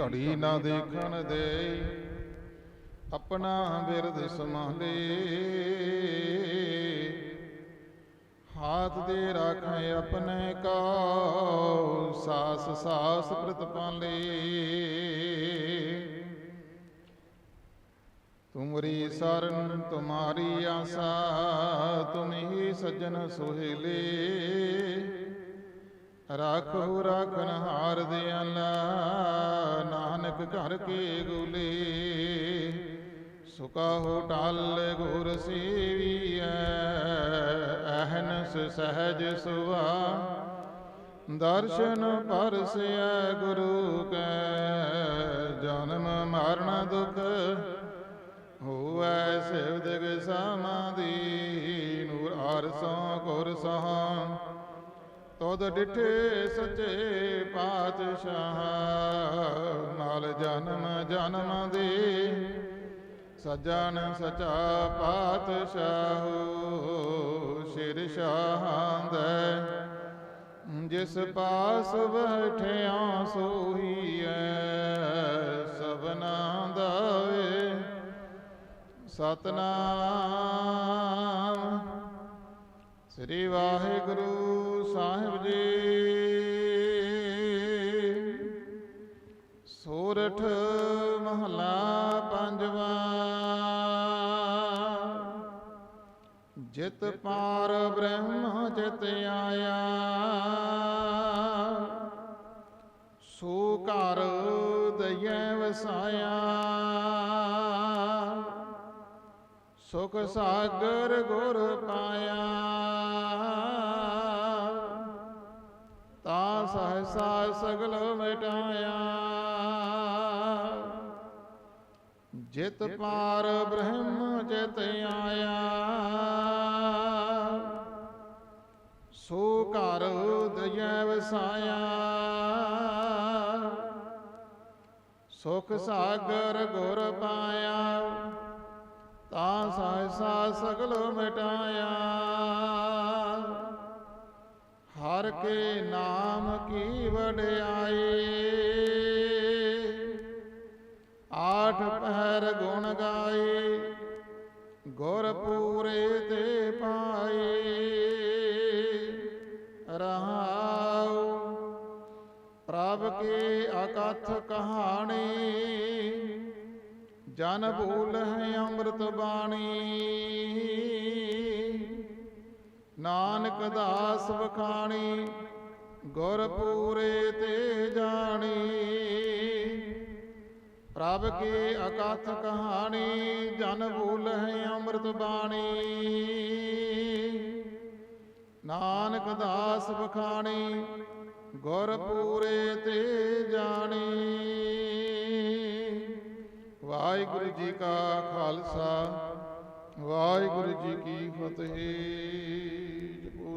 ਘੜੀ ਨਾ ਦੇਖਣ ਦੇ। ਆਪਣਾ ਬਿਰਦ ਸੰਭਾਲੇ। ਹਾਥ ਦੇ ਰੱਖੇ ਆਪਣੇ ਕਾ ਸਾਸ ਸਾਸ ਪ੍ਰਤਪਾਲੇ ਤੁਮਰੀ ਸਰਨ, ਤੁਮਾਰੀ ਆਸਾ, ਤੁਮ ਹੀ ਸੱਜਣ ਸੁਹੇਲੇ। ਰਾਖੋ ਰਾਖਨ ਹਾਰ ਦਿਆਲਾ ਨਾਨਕ ਘਰ ਕੇ ਗੁਲੇ। ਸੁਕਾ ਹੋ ਟਾਲ ਗੁਰ ਸੇਵੀਐ, ਅਹਨਸ ਸਹਿਜ ਸੁਆ। ਦਰਸ਼ਨ ਪਰਸਿਐ ਗੁਰੂ ਕੈ, ਜਨਮ ਮਰਨ ਦੁਖ ਹੋਵੈ ਸਿਵਦਗ ਸਮਾਦੀ ਨੂਰ ਆਰਸੋਂ ਗੁਰ ਸਹਾਂ ਤੋਦ ਡਿਠੇ ਸੱਚੇ ਪਾਤਸ਼ਾਹ, ਨਾਲ ਜਨਮ ਜਨਮ ਦੇ। ਸਜਣ ਸਚਾ ਪਾਤਸ਼ਾਹ ਸਿਰ ਸ਼ਾਹਾਂ ਦੇ। ਜਿਸ ਪਾਸ ਬੈਠਿਆ ਸੋਹੀਐ ਸਭਨਾ ਦਾ ਸਤਨਾਮ ਸ੍ਰੀ ਵਾਹਿਗੁਰੂ ਸਾਹਿਬ ਜੀ। ਸੋਰਠ ਮਹਲਾ ਪੰਜਵਾ। ਜਿਤ ਪਾਰ ਬ੍ਰਹਮ ਜਿਤ ਆਇਆ। ਸੋ ਘਰ ਦਇਐ ਵਸਾਇਆ। ਸੁਖ ਸਾਗਰ ਗੁਰ ਪਾਇਆ। ਸਹਸਾ ਸਗਲ ਮਿਟਾਇਆ। ਜਿਤ ਪਾਰ ਬ੍ਰਹਮ ਜਿਤ ਆਇਆ। ਸੋ ਘਰ ਦਇਐ ਵਸਾਇਆ। ਸੁਖ ਸਾਗਰ ਗੁਰ ਪਾਇਆ। ਤਾਂ ਸਹਸਾ ਸਗਲ ਮਿਟਾਇਆ। ਹਰ ਕੇ ਨਾਮ ਕੀ ਵਡਿਆਈ ਆਠ ਪਹਿਰ ਗੁਣ ਗਾਏ ਗੁਰ ਪੂਰੇ ਤੇ ਪਾਏ। ਰਹਾਉ ਪ੍ਰਭ ਕੀ ਅਕਥ ਕਹਾਣੀ, ਜਨ ਭੂਲ ਹੈ ਅੰਮ੍ਰਿਤ ਬਾਣੀ। ਨਾਨਕ ਦਾਸ ਵਖਾਣੀ ਗੁਰ ਪੂਰੇ ਤੇ ਜਾਣੀ। ਪ੍ਰਭ ਕੀ ਅਕਥ ਕਹਾਣੀ, ਜਨ ਭੂਲ ਹੈ ਅੰਮ੍ਰਿਤ ਬਾਣੀ। ਨਾਨਕ ਦਾਸ ਵਖਾਣੀ ਗੁਰ ਪੂਰੇ ਤੇ ਜਾਣੀ। ਵਾਹਿਗੁਰੂ ਜੀ ਕਾ ਖਾਲਸਾ, ਵਾਹਿਗੁਰੂ ਜੀ ਕੀ ਫਤਿਹ।